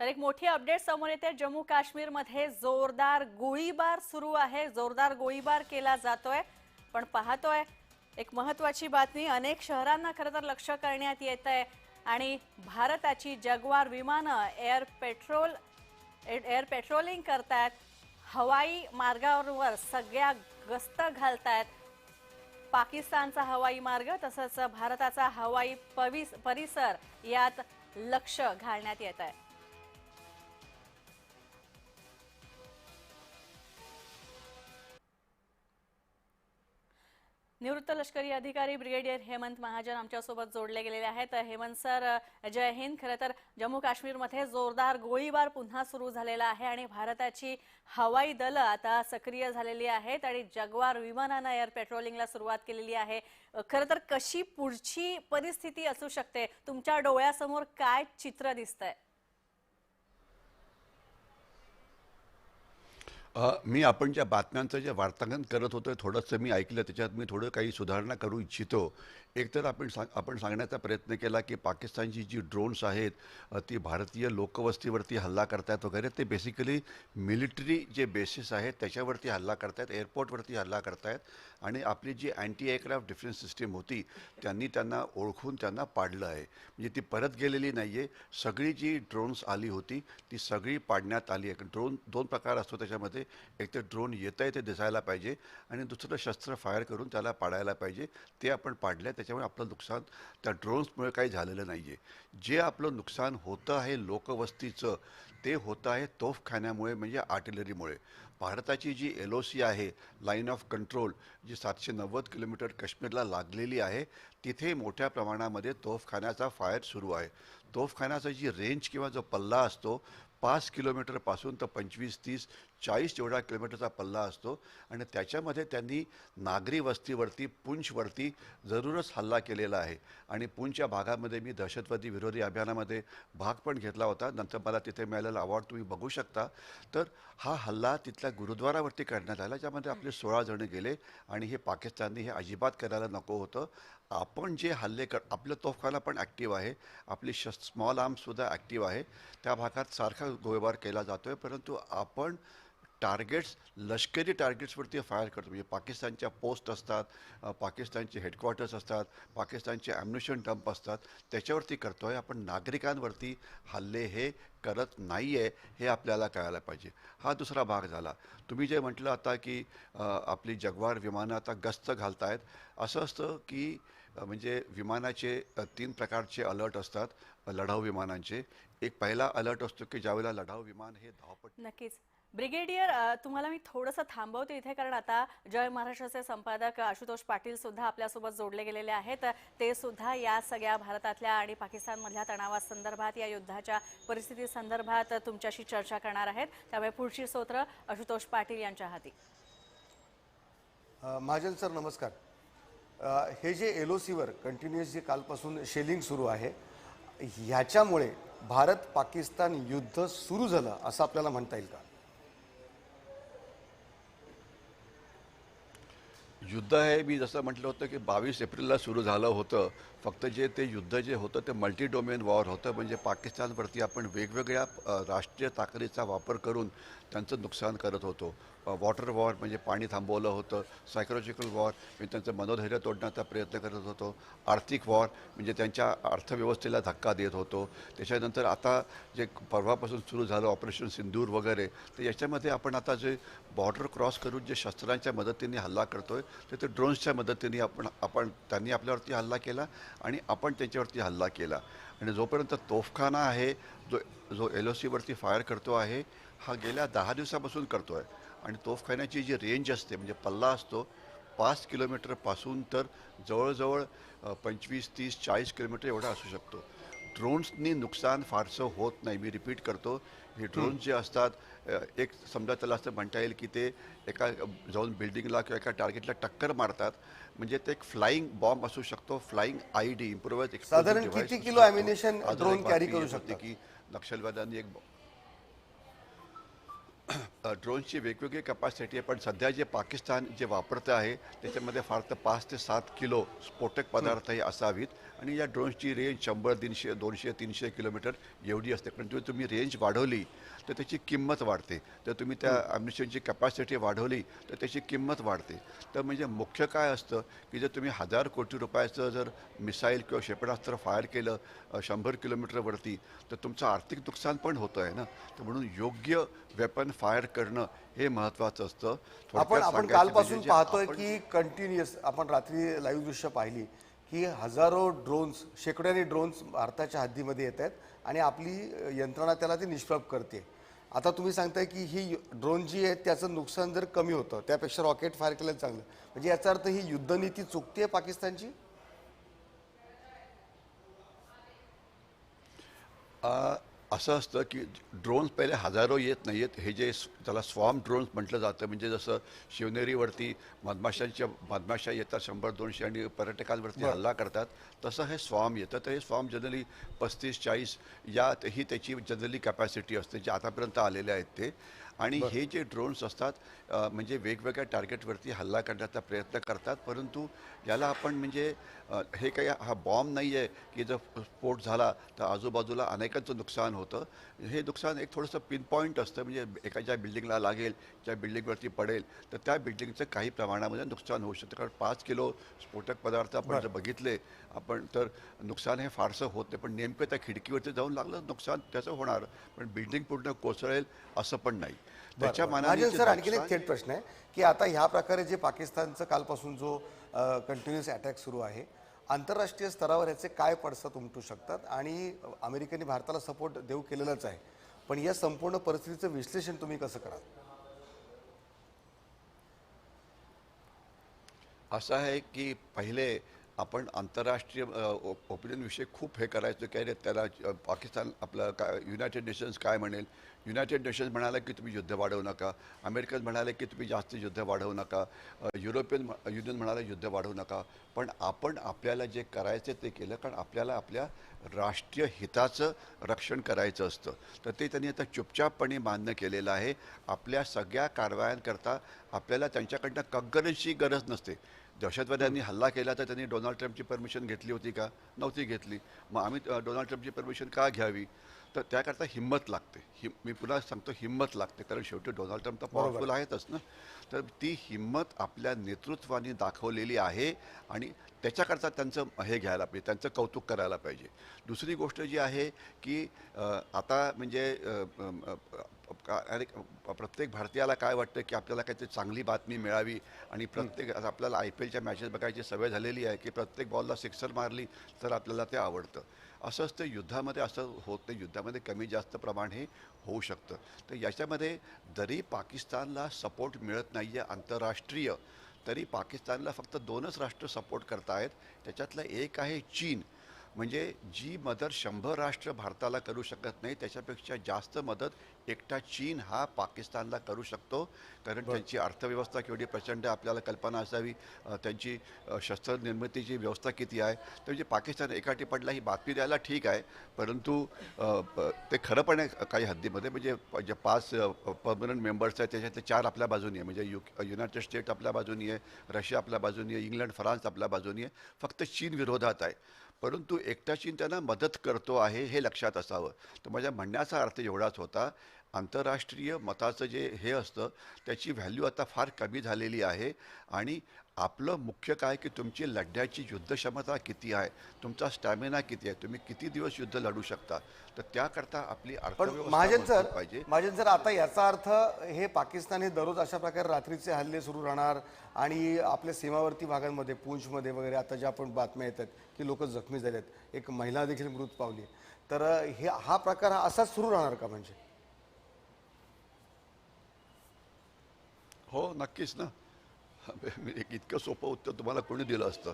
तर एक मोठी अपडेट समोर येते. जम्मू काश्मीरमध्ये जोरदार गोळीबार सुरू आहे. जोरदार गोळीबार केला जातोय. पण पाहतोय एक महत्वाची बातमी अनेक शहरांना खरं तर लक्ष करण्यात येत आहे आणि भारताची जगवार विमानं एअर पेट्रोल एअर पेट्रोलिंग करतायत. हवाई मार्गावर सगळ्या गस्त घालतायत. पाकिस्तानचा हवाई मार्ग तसंच भारताचा हवाई पविस परिसर यात लक्ष घालण्यात येत आहे निवृत्त लष्करी अधिकारी ब्रिगेडियर हेमंत महाजन आमच्यासोबत जोडले गेलेले आहेत. हेमंत सर जय हिंद. खरं तर जम्मू काश्मीरमध्ये जोरदार गोळीबार पुन्हा सुरू झालेला आहे आणि भारताची हवाई दलं आता सक्रिय झालेली आहेत आणि जगवार विमानानं एअर पेट्रोलिंगला सुरुवात केलेली आहे. खरं तर कशी पुढची परिस्थिती असू शकते? तुमच्या डोळ्यासमोर काय चित्र दिसतंय? मी आपण ज्या बातम्यांचं जे वार्तांकन करत होतो थोडंसं मी ऐकलं त्याच्यात मी थोडं काही सुधारणा करू इच्छितो. एकतर आपण सांग आपण सांगण्याचा प्रयत्न केला की पाकिस्तानची जी ड्रोन्स आहेत ती भारतीय लोकवस्तीवरती हल्ला करतायत वगैरे ते बेसिकली मिलिटरी जे बेसिस आहेत त्याच्यावरती हल्ला करतायत एअरपोर्टवरती हल्ला करतायत. आणि आपली जी अँटी एअरक्राफ्ट डिफेन्स सिस्टीम होती त्यांनी त्यांना ओळखून त्यांना पाडलं आहे. म्हणजे ती परत गेलेली नाही आहे सगळी जी ड्रोन्स आली होती ती सगळी पाडण्यात आली आहे. ड्रोन दोन प्रकार असतो त्याच्यामध्ये. एक तर ड्रोन येतं आहे ते दिसायला पाहिजे. आणि दुसरं शस्त्र फायर करून त्याला पाडायला पाहिजे. ते आपण पाडलं आहे त्याच्यामुळे आपलं नुकसान त्या ड्रोन्समुळे काही झालेलं नाही आहे जे आपलं नुकसान होतं आहे लोकवस्तीचं ते होतं आहे तोफखान्यामुळे म्हणजे आर्टिलरीमुळे भारताची जी एल ओ सी आहे लाईन ऑफ कंट्रोल जी सातशे नव्वद किलोमीटर काश्मीरला लागलेली आहे तिथे मोठ्या प्रमाणामध्ये तोफखान्याचा फायर सुरू आहे. तोफखान्याचा जी रेंज किंवा जो पल्ला असतो पाच किलोमीटरपासून तर पंचवीस तीस चाळीस एवढा किलोमीटरचा पल्ला असतो आणि त्याच्यामध्ये त्यांनी नागरी वस्तीवरती पुंछवरती जरूरच हल्ला केलेला आहे. आणि पुंछच्या भागामध्ये मी दहशतवादी विरोधी अभियानामध्ये भाग पण घेतला होता. नंतर मला तिथे मिळालेला अवॉर्ड तुम्ही बघू शकता. तर हा हल्ला तिथल्या गुरुद्वारावरती करण्यात आला ज्यामध्ये आपले सोळा जण गेले आणि हे पाकिस्तानने हे अजिबात करायला नको होतं. आपण जे हल्ले कर आपलं तोफखाना पण ॲक्टिव्ह आहे. आपली श स्मॉल आर्म्ससुद्धा ॲक्टिव्ह आहे. त्या भागात सारखा गोळीबार केला जातो आहे परंतु आपण टार्गेट्स लष्करी टार्गेट्सवरती फायर करतो. म्हणजे पाकिस्तानच्या पोस्ट असतात पाकिस्तानचे हेडक्वार्टर्स असतात पाकिस्तानचे ॲम्युनिशन डंप असतात. त्याच्यावरती करतो आहे आपण नागरिकांवरती हल्ले हे करत नाही आहे हे आपल्याला कळायला पाहिजे. हा दुसरा भाग झाला. तुम्ही जे म्हटलं आता की आपली जगवार विमानं आता गस्त घालतायत. असं असतं की म्हणजे विमानाचे तीन प्रकारचे अलर्ट असतात लढाऊ विमानांचे. एक पहिला अलर्ट असतो की ज्यावेळेला लढाऊ विमान हे धावपट नक्कीच. ब्रिगेडियर तुम्हाला मी थोडंसं थांबवते इथे कारण आता जय महाराष्ट्राचे संपादक आशुतोष पाटील सुद्धा आपल्यासोबत जोडले गेलेले आहेत. ते सुद्धा या सगळ्या भारतातल्या आणि पाकिस्तानमधल्या तणावासंदर्भात या युद्धाच्या परिस्थिती संदर्भात तुमच्याशी चर्चा करणार आहेत. त्यामुळे पुढची सूत्र आशुतोष पाटील यांच्या हाती. महाजन सर नमस्कार. हे जे एल ओ सीवर कंटिन्युअस जे कालपासून शेलिंग सुरू आहे ह्याच्यामुळे भारत पाकिस्तान युद्ध सुरू झालं असं आपल्याला म्हणता येईल का? युद्ध हे मी जसं म्हटलं होतं की बावीस एप्रिलला सुरू झालं होतं. फक्त जे ते युद्ध जे होतं ते मल्टी डोमेन वॉर होतं. म्हणजे पाकिस्तानवरती आपण वेगवेगळ्या राष्ट्रीय ताकदीचा वापर करून त्यांचं नुकसान करत होतो. वॉटर वॉर म्हणजे पाणी थांबवलं होतं सायकोलॉजिकल वॉर म्हणजे त्यांचं मनोधैर्य तोडण्याचा प्रयत्न करत होतो. आर्थिक वॉर म्हणजे त्यांच्या अर्थव्यवस्थेला धक्का देत होतो. त्याच्यानंतर आता जे परवापासून सुरू झालं ऑपरेशन सिंदूर वगैरे तर याच्यामध्ये आपण आता जे बॉर्डर क्रॉस करून जे शस्त्रांच्या मदतीने हल्ला करतो तर ते ड्रोन्सच्या मदतीने आपण आपण त्यांनी आपल्यावरती हल्ला केला आणि आपण त्यांच्यावरती हल्ला केला. आणि जोपर्यंत तोफखाना आहे जो जो एल ओ सीवरती फायर करतो आहे हा गेल्या दहा दिवसापासून करतो आहे आणि तोफखान्याची जी रेंज असते म्हणजे पल्ला असतो पाच किलोमीटरपासून तर जवळजवळ पंचवीस तीस चाळीस किलोमीटर एवढा असू शकतो. ड्रोन्सनी नुकसान फारसं होत नाही. मी रिपीट करतो हे ड्रोन्स जे असतात एक समजा त्याला असं म्हणता येईल की ते एका जाऊन बिल्डिंगला किंवा एका टार्गेटला टक्कर मारतात. म्हणजे ते एक फ्लाईंग बॉम्ब असू शकतो फ्लाईंग आय डी इम्प्रोवाइज साधारण किती किलो drone carry करू शकतं? की नक्षलवाद्यांनी एक ड्रोनची वेगवेगळी कपॅसिटी आहे पण सध्या जे पाकिस्तान जे वापरतं आहे त्याच्यामध्ये फार तर पाच ते सात किलो स्फोटक पदार्थ हे असावीत. आणि या ड्रोनची रेंज शंभर दीडशे दोनशे तीनशे किलोमीटर एवढी असते. पण जर तुम्ही रेंज वाढवली तर त्याची किंमत वाढते. तर तुम्ही त्या ॲम्युनिशनची कपॅसिटी वाढवली तर त्याची किंमत वाढते. तर म्हणजे मुख्य काय असतं की जर तुम्ही हजार कोटी रुपयाचं जर मिसाईल किंवा क्षेपणास्त्र फायर केलं शंभर किलोमीटरवरती तर तुमचं आर्थिक नुकसान पण होतं आहे ना? तर म्हणून योग्य वेपन फायर करणं हे महत्त्वाचं असतं. आपण आपण कालपासून म्हणजे जे पाहतोय की कंटिन्युअस आपण रात्री लाईव्ह दृश्य पाहिली. की हजारो ड्रोन्स शेकड्याने ड्रोन्स भारताच्या हद्दीमध्ये येत आहेत आणि आपली यंत्रणा त्याला ती निष्प्रभ करते. आता तुम्ही सांगताय की ही ड्रोन जी आहे त्याचं नुकसान जर कमी होतं त्यापेक्षा रॉकेट फायर केलं चांगलं. म्हणजे याचा अर्थ ही युद्धनीती चुकते पाकिस्तानची? आ, असं असतं की ड्रोन्स पहिले हजारो येत नाही आहेत हे जे त्याला स्वॉम ड्रोन्स म्हटलं जातं. म्हणजे जसं शिवनेरीवरती मधमाशांच्या मधमाशा येतात शंभर दोनशे आणि पर्यटकांवरती हल्ला करतात तसं हे स्वॉम येतं. तर हे स्वॉम जनरली पस्तीस चाळीस या ही त्याची जनरली कॅपॅसिटी असते जे आतापर्यंत आलेले आहेत ते. आणि हे जे ड्रोन्स असतात म्हणजे वेगवेगळ्या टार्गेटवरती हल्ला करण्याचा प्रयत्न करतात परंतु याला आपण म्हणजे हे काही हा बॉम्ब नाही आहे की जर स्फोट झाला तर आजूबाजूला अनेकांचं नुकसान होतं. हे नुकसान एक थोडंसं पिन पॉईंट असतं म्हणजे एका ज्या बिल्डिंगला लागेल ज्या बिल्डिंगवरती पडेल तर त्या बिल्डिंगचं काही प्रमाणामध्ये नुकसान होऊ शकतं. कारण पाच किलो स्फोटक पदार्थ आपण जर बघितले आपण तर नुकसान हे फारसं होत नाही. पण नेमकं त्या खिडकीवरती जाऊन लागलं नुकसान त्याचं होणार. पण बिल्डिंग पूर्ण कोसळेल असं पण नाही. त्याच्या मानाने सर आणखीन एक थेट प्रश्न आहे की आता ह्या प्रकारे जे पाकिस्तानचं कालपासून जो कंटिन्युअस अटॅक सुरू आहे आंतरराष्ट्रीय स्तरावर याचे काय पडसाद उमटू शकतात? आणि अमेरिकेने भारताला सपोर्ट देऊ केलेलाच आहे. पण या संपूर्ण परिस्थितीचं विश्लेषण तुम्ही कसं कराल? असं आहे की पहिले आपण आंतरराष्ट्रीय ओपिनियनविषयी खूप हे करायचं की अरे त्याला पाकिस्तान आपलं काय युनायटेड नेशन्स काय म्हणेल? युनायटेड नेशन्स म्हणाले की तुम्ही युद्ध वाढवू नका. अमेरिकन म्हणाले की तुम्ही जास्त युद्ध वाढवू नका. युरोपियन युनियन म्हणाले युद्ध वाढवू नका. पण आपण आपल्याला जे करायचं ते केलं कारण आपल्याला आपल्या राष्ट्रीय हिताचं रक्षण करायचं असतं. तर ते त्यांनी आता चुपचापपणे मान्य केलेलं आहे. आपल्या सगळ्या कारवायांकरता आपल्याला त्यांच्याकडनं कग्गरची गरज नसते. दहशतवाद्यांनी हल्ला केला तर त्यांनी डोनाल्ड ट्रम्पची परमिशन घेतली होती का? नव्हती घेतली. मग आम्ही डोनाल्ड ट्रम्पची परमिशन का घ्यावी? तर त्याकरता हिंमत लागते. हि मी पुन्हा सांगतो हिंमत लागते. कारण शेवटी डोनाल्ड ट्रम्प तर पॉवरफुल आहेतच ना? तर ती हिंमत आपल्या नेतृत्वाने दाखवलेली आहे आणि त्याच्याकरता त्यांचं हे घ्यायला पाहिजे त्यांचं कौतुक करायला पाहिजे. दुसरी गोष्ट जी आहे की आता म्हणजे अरे प्रत्येक भारतीयाला काय वाटतं की आपल्याला काहीतरी चांगली बातमी मिळावी? आणि प्रत्येक आपल्याला आय पी एलच्या मॅचेस बघायची सवय झालेली आहे की प्रत्येक बॉलला सिक्सर मारली तर आपल्याला ते आवडतं. असं असतं युद्धामध्ये असं होत नाही. युद्धामध्ये कमी जास्त प्रमाण हे होऊ शकतं. तर याच्यामध्ये जरी पाकिस्तानला सपोर्ट मिळत नाही आहे आंतरराष्ट्रीय तरी पाकिस्तानला फक्त दोनच राष्ट्र सपोर्ट करतायत. त्याच्यातलं एक आहे चीन. म्हणजे जी मदत शंभर राष्ट्र भारताला करू शकत नाही त्याच्यापेक्षा जास्त मदत एकटा चीन हा पाकिस्तानला करू शकतो. कारण त्यांची अर्थव्यवस्था केवढी प्रचंड आपल्याला कल्पना असावी त्यांची शस्त्र निर्मितीची व्यवस्था किती आहे. तर म्हणजे पाकिस्तान एकाठी पडला ही बातमी द्यायला ठीक आहे परंतु ते खरं पण आहे काही हद्दीमध्ये म्हणजे जे पाच परमनंट मेंबर्स आहेत त्याच्यातले चार आपल्या बाजूनी आहे. म्हणजे यु युनायटेड स्टेट आपल्या बाजूनी आहे रशिया आपल्या बाजूनी आहे इंग्लंड फ्रान्स आपल्या बाजूनी आहे. फक्त चीन विरोधात आहे. परंतु एकटा त्यांना मदत करतो आहे हे लक्षात असावं. तर माझ्या म्हणण्याचा अर्थ एवढाच होता आंतरराष्ट्रीय मताचं जे हे असतं त्याची व्हॅल्यू आता फार कमी झालेली आहे. आणि आपलं मुख्य काय की तुमची लढण्याची युद्धक्षमता किती आहे तुमचा स्टॅमिना किती आहे तुम्ही किती दिवस युद्ध लढू शकता? तर त्याकरता आपली महाजन सर पाहिजे. महाजन सर आता याचा अर्थ हे पाकिस्तान हे दररोज अशा प्रकारे रात्रीचे हल्ले सुरू राहणार आणि आपल्या सीमावर्ती भागांमध्ये पूंछमध्ये वगैरे आता ज्या आपण बातम्या येतात की लोक जखमी झालेत एक महिला देखील मृत पावली तर हे हा प्रकार असाच सुरू राहणार का म्हणजे? हो नक्कीच ना. मी एक इतकं सोपं उत्तर तुम्हाला कोणी दिलं असतं.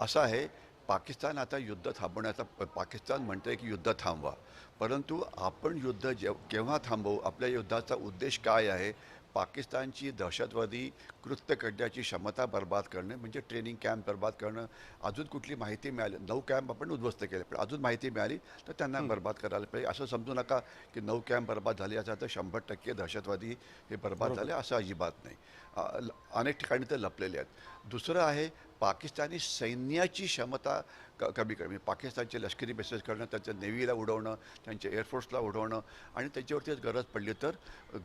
असं आहे पाकिस्तान आता युद्ध थांबवण्याचा प- पाकिस्तान म्हणतंय की युद्ध थांबवा. परंतु आपण युद्ध जेव केव्हा थांबवू? आपल्या युद्धाचा उद्देश काय आहे? पाकिस्तानची दहशतवादी कृत्य करण्याची क्षमता बर्बाद करणे म्हणजे ट्रेनिंग कॅम्प बर्बाद करणं अजून कुठली माहिती मिळाली? नऊ कॅम्प आपण उद्ध्वस्त केले पण अजून माहिती मिळाली तर त्यांना बर्बाद करायला पाहिजे. असं समजू नका की नऊ कॅम्प बर्बाद झाले याचा तर शंभर टक्के दहशतवादी हे बर्बाद झाले असं अजिबात नाही. अनेक ठिकाणी ते लपलेले आहेत. दुसरं आहे पाकिस्तानी सैन्याची क्षमता क कमी करणे. म्हणजे पाकिस्तानचे लष्करी बेसेस करणं त्यांच्या नेव्हीला उडवणं त्यांच्या एअरफोर्सला उडवणं आणि त्याच्यावरती गरज पडली तर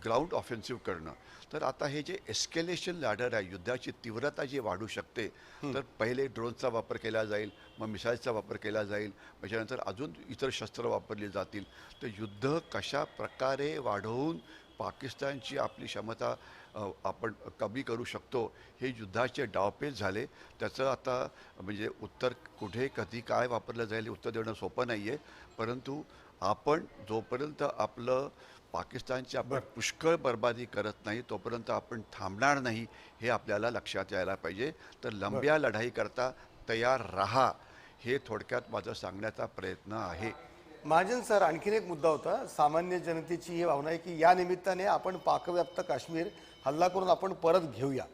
ग्राउंड ऑफेन्सिव्ह करणं. तर आता हे जे एस्केलेशन लॅडर आहे युद्धाची तीव्रता जी वाढू शकते तर पहिले ड्रोनचा वापर केला जाईल मग मिसाईलचा वापर केला जाईल त्याच्यानंतर अजून इतर शस्त्र वापरली जातील. तर युद्ध कशा प्रकारे वाढवून पाकिस्तानची आपली क्षमता आपण कमी करू शकतो. हे युद्धाचे डावपेच झाले. त्याचं आता म्हणजे उत्तर कुठे कधी काय वापरलं जाईल उत्तर देणं सोपं नाही आहे परंतु आपण जोपर्यंत आपलं पाकिस्तानची आपण पुष्कळ बर्बादी करत नाही तोपर्यंत आपण थांबणार नाही हे आपल्याला लक्षात यायला पाहिजे. तर लंब्या लढाई करता तयार राहा हे थोडक्यात माझं सांगण्याचा प्रयत्न आहे. महाजन सर आणखीन एक मुद्दा होता. सामान्य जनतेची ही भावना आहे की या निमित्ताने आपण पाकव्याप्त काश्मीर हल्ला करून आपण परत घेऊया.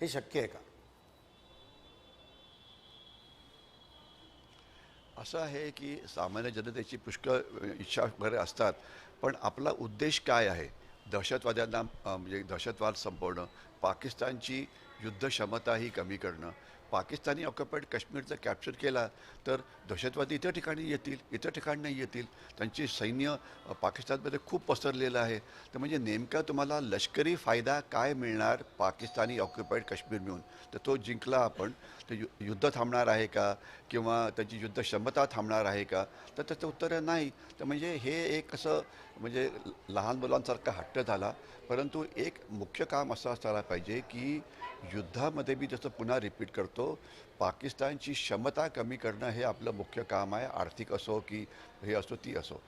हे शक्य आहे का? असं आहे की सामान्य जनतेची पुष्कळ इच्छा वगैरे असतात पण आपला उद्देश काय आहे? दहशतवाद्यांना म्हणजे दहशतवाद संपवणं पाकिस्तानची युद्ध क्षमता ही कमी करणं पाकिस्तानी ऑक्युपाईड काश्मीरचं कॅप्चर केला तर दहशतवादी इतर ठिकाणी येतील इतर ठिकाणी नाही येतील. त्यांची सैन्य पाकिस्तानमध्ये खूप पसरलेलं आहे. तर म्हणजे नेमका तुम्हाला लष्करी फायदा काय मिळणार पाकिस्तानी ऑक्युपाईड काश्मीर मिळून? तर तो जिंकला आपण. तर यु युद्ध थांबणार आहे का? किंवा त्याची युद्ध क्षमता थांबणार आहे का? तर त्याचं उत्तर नाही. तर म्हणजे हे एक असं म्हणजे लहान मुलांसारखा हट्ट झाला. परंतु एक मुख्य काम असं असायला पाहिजे की युद्धामध्ये मी जसं पुन्हा रिपीट करतो पाकिस्तानची क्षमता कमी करणं हे आपलं मुख्य काम आहे आर्थिक असो की हे असो ती असो.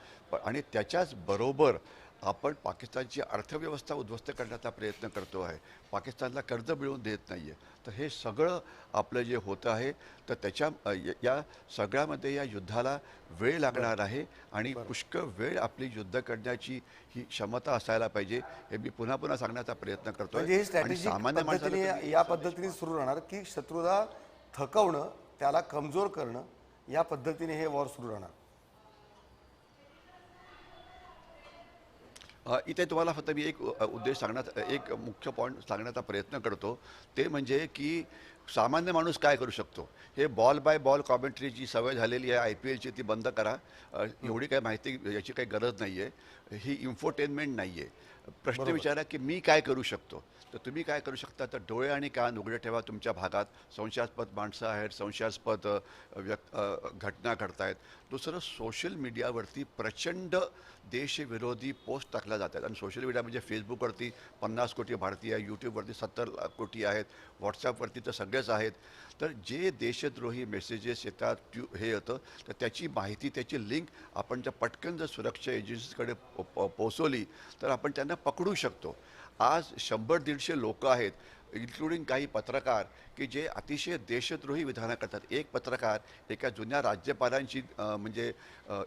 आणि त्याच्याच बरोबर आपण पाकिस्तानची अर्थव्यवस्था उद्ध्वस्त करण्याचा प्रयत्न करतो आहे. पाकिस्तानला कर्ज मिळवून देत नाही आहे तर हे सगळं आपलं जे होतं आहे तर त्याच्या य- सगळ्यामध्ये या युद्धाला वेळ लागणार आहे आणि पुष्कळ वेळ आपली युद्ध करण्याची ही क्षमता असायला पाहिजे हे मी पुन्हा पुन्हा सांगण्याचा प्रयत्न करतो म्हणजे स्ट्रॅटेजी पद्धतीने या पद्धतीने सुरू राहणार की शत्रूला थकवणं त्याला कमजोर करणं या पद्धतीने हे वॉर सुरू राहणार. इथे तुम्हाला फक्त मी एक उद्देश सांगण्यात एक मुख्य पॉईंट सांगण्याचा प्रयत्न करतो. ते म्हणजे की सामान्य माणूस काय करू शकतो? हे बॉल बाय बॉल कॉमेंट्री जी सवय झालेली आहे आय पी एलची ती बंद करा. एवढी काही माहिती याची काही गरज नाही आहे ही इन्फोटेनमेंट नाही आहे प्रश्न विचारा की मी काय करू शकतो? तर तुम्ही काय करू शकता? तर डोळे आणि कान उघडे ठेवा तुमच्या भागात. संशयास्पद माणसं आहेत संशयास्पद व्यक् घटना घडतायत. दुसरं सोशल मीडियावरती प्रचंड देशविरोधी पोस्ट टाकल्या जातात. आणि सोशल मीडिया म्हणजे फेसबुकवरती पन्नास कोटी भारतीय आहे यूट्यूबवरती सत्तर लाख कोटी आहेत व्हॉट्सॲपवरती तर सगळेच आहेत. तर जे देशद्रोही मेसेजेस येतात ट्यू हे येतं तर त्याची माहिती त्याची लिंक आपण जर पटकन जर सुरक्षा एजन्सीकडे पो- पो- पोहोचवली तर आपण त्यांना पकडू शकतो. आज शंभर दीडशे लोक आहेत इन्क्लुडिंग काही पत्रकार की जे अतिशय देशद्रोही विधानं करतात. एक पत्रकार एका जुन्या राज्यपालांची म्हणजे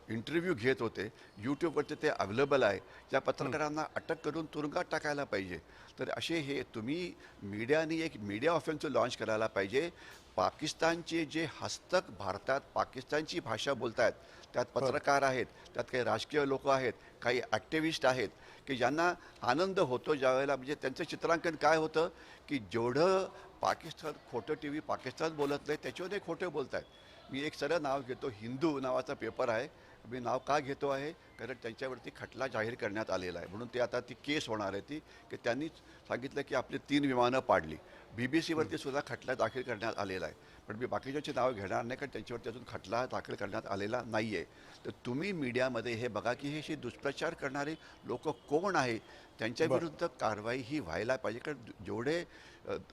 इंटरव्ह्यू घेत होते. यूट्यूबवरती ते अवेलेबल आहे. त्या पत्रकारांना अटक करून तुरुंगात टाकायला पाहिजे. तर असे हे तुम्ही मीडियाने एक मीडिया ऑफेन्सिव्ह लॉन्च करायला पाहिजे. पाकिस्तानचे जे हस्तक भारतात पाकिस्तानची भाषा बोलत आहेत त्यात पत्रकार आहेत त्यात काही राजकीय लोक आहेत काही ॲक्टिव्हिस्ट आहेत की ज्यांना आनंद होतो ज्यावेळेला म्हणजे त्यांचं चित्रांकन काय होतं की जेवढं पाकिस्तान खोटं टी व्ही पाकिस्तान बोलत नाही त्याच्यावर खोटं बोलत आहेत मी एक सरळ नाव घेतो हिंदू नावाचा पेपर आहे. मी नाव का घेतो आहे? कारण त्यांच्यावरती खटला जाहीर करण्यात आलेला आहे. म्हणून ते आता ती केस होणार आहे ती की त्यांनी सांगितलं की आपली तीन विमानं पाडली. बी बी सीवरती सुद्धा खटला दाखल करण्यात आलेला आहे. पण मी बाकीच्याची नावं घेणार नाही कारण त्यांच्यावरती अजून खटला दाखल करण्यात आलेला नाही आहे तर तुम्ही मीडियामध्ये हे बघा की हे अशी दुष्प्रचार करणारे लोक कोण आहे? त्यांच्या विरुद्ध कारवाई ही व्हायला पाहिजे कारण जेवढे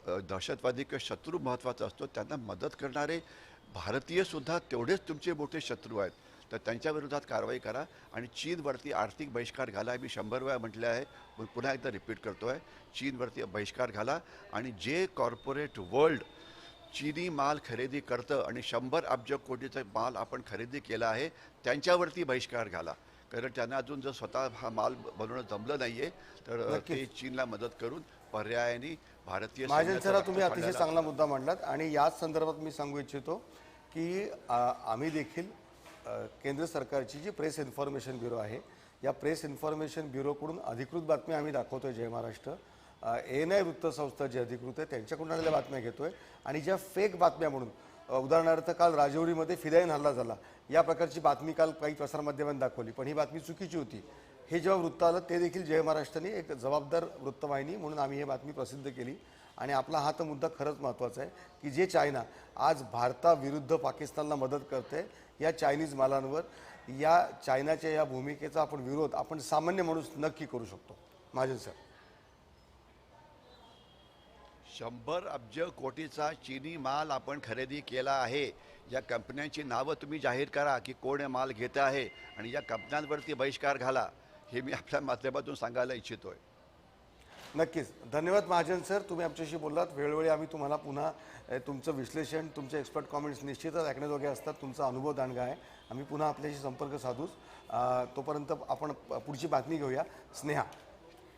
दहशतवादी किंवा शत्रू महत्त्वाचा असतो त्यांना मदत करणारे भारतीयसुद्धा तेवढेच तुमचे मोठे शत्रू आहेत. तर त्यांच्या विरोधात कारवाई करा आणि चीनवरती आर्थिक बहिष्कार घाला मी शंभर वेळा म्हटले आहे पण पुन्हा एकदा रिपीट करतो आहे चीनवरती बहिष्कार घाला आणि जे कॉर्पोरेट वर्ल्ड चीनी माल खरेदी करतं आणि शंभर अब्ज कोटीचा माल आपण खरेदी केला आहे त्यांच्यावरती बहिष्कार घाला. कारण त्यांना अजून जर स्वतः हा माल बनवणं जमलं नाहीये तर ते चीनला मदत करून पर्यायाने भारतीय सरा तुम्ही अतिशय चांगला मुद्दा मांडलात आणि याच संदर्भात मी सांगू इच्छितो की आम्ही देखील केंद्र सरकारची जी प्रेस इन्फॉर्मेशन ब्युरो आहे या प्रेस इन्फॉर्मेशन ब्युरोकडून अधिकृत बातम्या आम्ही दाखवतो आहे जय महाराष्ट्र. ए एन आय वृत्तसंस्था जी अधिकृत आहे त्यांच्याकडून आलेल्या बातम्या घेतो आहे आणि ज्या फेक बातम्या म्हणून उदाहरणार्थ काल राजौरीमध्ये फिदाईन हल्ला झाला. या प्रकारची बातमी काल काही प्रसारमाध्यमांनी दाखवली. पण ही बातमी चुकीची होती. हे जेव्हा वृत्त आलं ते देखील जय महाराष्ट्राने एक जबाबदार वृत्तवाहिनी म्हणून आम्ही ही बातमी प्रसिद्ध केली. आणि आपला हा तर मुद्दा खरंच महत्त्वाचा आहे की जे चायना आज भारताविरुद्ध पाकिस्तानला मदत करते या चायनीज मालांवर या चायनाच्या या भूमिकेचा आपण विरोध आपण सामान्य माणूस नक्की करू शकतो. महाजन सर. शंभर अब्ज कोटीचा चीनी माल आपण खरेदी केला आहे. या कंपन्यांची नावं तुम्ही जाहीर करा की कोण माल घेत आहे आणि या कंपन्यांवरती बहिष्कार घाला हे मी आपल्या माध्यमातून सांगायला इच्छितोय. नक्कीच. धन्यवाद महाजन सर. तुम्ही आमच्याशी बोललात. वेळोवेळी आम्ही तुम्हाला पुन्हा तुमचं विश्लेषण तुमचे एक्सपर्ट कॉमेंट्स निश्चितच ऐकण्याजोगे असतात. तुमचा अनुभव दांडगा आहे. आम्ही पुन्हा आपल्याशी संपर्क साधूच. तोपर्यंत आपण पुढची बातमी घेऊया. स्नेहा.